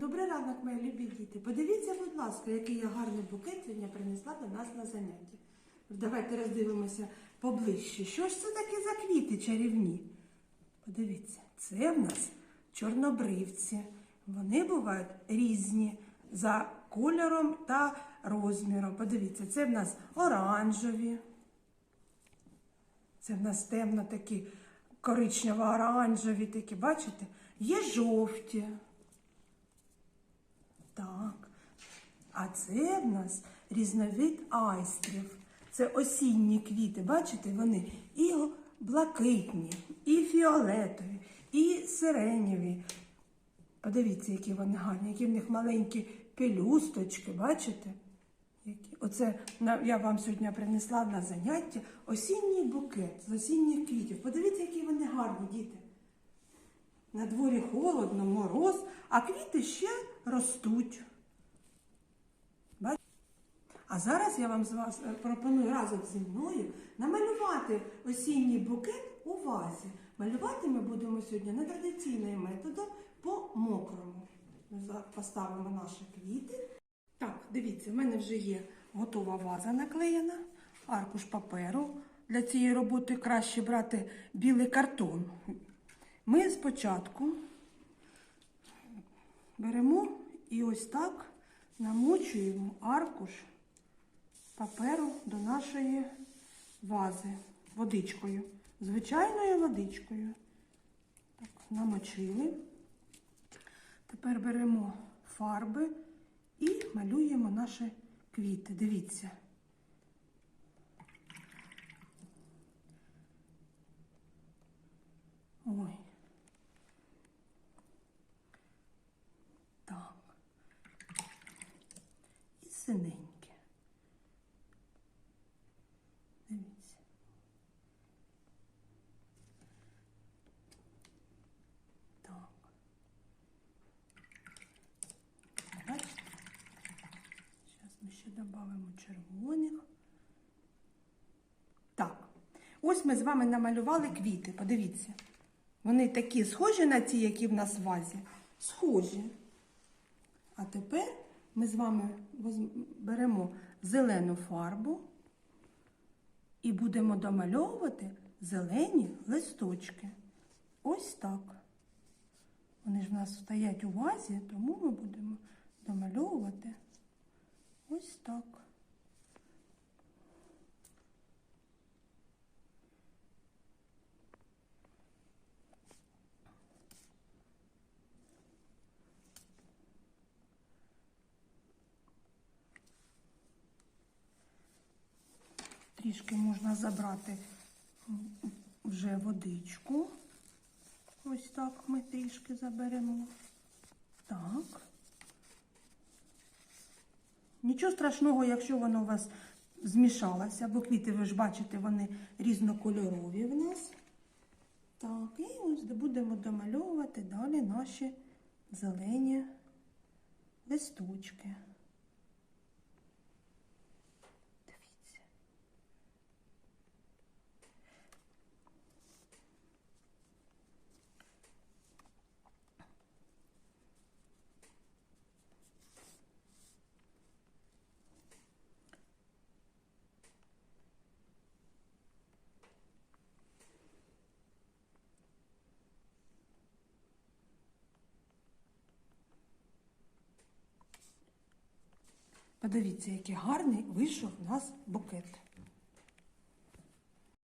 Добрий ранок, мої любі діти. Подивіться, будь ласка, який я гарний букет сьогодні принесла до нас на заняття. Давайте роздивимося поближче. Що ж це таке за квіти чарівні? Подивіться, це в нас чорнобривці. Вони бувають різні за кольором та розміром. Подивіться, це в нас оранжеві. Це в нас темно такі коричнево-оранжеві такі, бачите? Є жовті. Так. А це в нас різновид айстрів. Це осінні квіти, бачите, вони і блакитні, і фіолетові, і сиренєві. Подивіться, які вони гарні, які в них маленькі пелюсточки, бачите? Оце я вам сьогодні принесла на заняття осінній букет з осінніх квітів. Подивіться, які вони гарні, діти. На дворі холодно, мороз, а квіти ще ростуть. А зараз я вам з вас е, пропоную разом зі мною намалювати осінній букет у вазі. Малювати ми будемо сьогодні нетрадиційним методом по мокрому. Поставимо наші квіти. Так, дивіться, в мене вже є готова ваза наклеєна, аркуш паперу. Для цієї роботи краще брати білий картон. Ми спочатку беремо і ось так намочуємо аркуш паперу до нашої вази водичкою, звичайною водичкою. Так, намочили. Тепер беремо фарби і малюємо наші квіти. Дивіться. Ой. Так. І синеньке. Дивіться. Так. Бачите? Додамо червоних. Так. Ось ми з вами намалювали квіти. Подивіться. Вони такі схожі на ті, які в нас в вазі. Схожі. А тепер ми з вами беремо зелену фарбу і будемо домальовувати зелені листочки. Ось так. Вони ж в нас стоять у вазі, тому ми будемо домальовувати ось так. Трішки можна забрати вже водичку. Ось так ми трішки заберемо. Так. Нічого страшного, якщо воно у вас змішалося, бо квіти, ви ж бачите, вони різнокольорові в нас. Так, і ось будемо домальовувати далі наші зелені листочки. Подивіться, який гарний вийшов у нас букет.